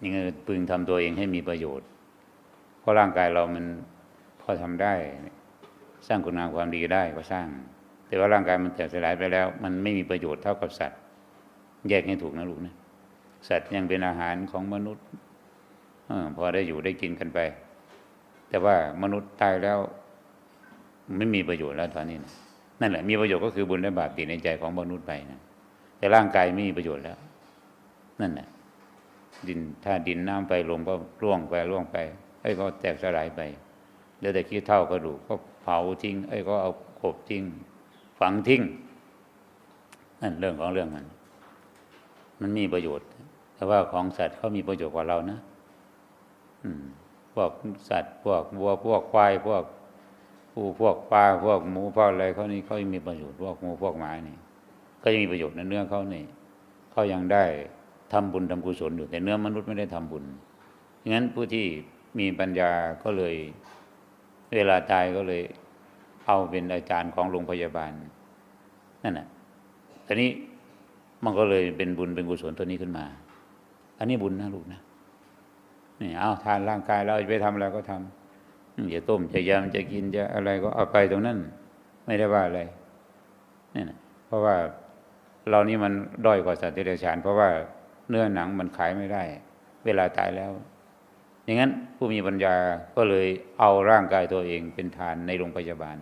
นี่ก็พึงทำตัวเองให้มีประโยชน์ เพราะร่างกายเรามันพอทำได้ สร้างคุณงามความดีได้ก็สร้าง แต่ว่าร่างกายมันแตกสลายไปแล้ว มันไม่มีประโยชน์เท่ากับสัตว์ แยกให้ถูกนะลูกนะสัตว์ยังเป็นอาหารของมนุษย์อพอได้อยู่ได้กินกันไป แต่ว่ามนุษย์ตายแล้วไม่มีประโยชน์แล้วตอนนี้นะนั่นแหละ มีประโยชน์ก็คือบุญและบาปติดในใจของมนุษย์ไปนะแต่ร่างกายไม่มีประโยชน์แล้ว นั่นแหละ ดินถ้าดินน้ำไปลมก็ร่วงไปร่วงไปไอ้ยก็แตกสลายไปเหลือแต่ขี้เท่ากระดูกก็เผาทิ้งไอ้ยก็เอาขบทิ้ง ฝังทิ้งนั่นเรื่องของเรื่องมันมันมีประโยชน์ แต่ว่าของสัตว์เขามีประโยชน์กว่าเรานะอืมพวกสัตว์พวกวัวพวกควายพวกผู้พวกปลาพวกหมูพวกอะไรเขานี่เขายังมีประโยชน์พวกหมูพวกหมานี่ ก็ยังมีประโยชน์ในเนื้อเขานี่เขายังได้ ทำบุญทำกุศลอยู่ แต่เนื้อมนุษย์ไม่ได้ทำบุญงั้นผู้ที่มีปัญญาก็เลย เวลาตายก็เลย เอาเป็นอาจารย์ของโรงพยาบาลนั่นแหะตอนนี้มันก็เลยเป็นบุญเป็นกุศลตัวนี้ขึ้นมา อันนี้บุญนะลูกนะนี่เอาทานร่างกายเราจะไปทำอะไรก็ทำอืมจะต้มจะยำจะกินจะอะไรก็เอาไปตรงนั้น ไม่ได้ว่าอะไรนี่นะเพราะว่าเรานี่มันด้อยกว่าสัตว์เดรัจฉาน เพราะว่า เนื้อหนังมันขายไม่ได้ เวลาตายแล้ว อย่างนั้นผู้มีปัญญาก็เลยเอาร่างกายตัวเองเป็นฐานในโรงพยาบาล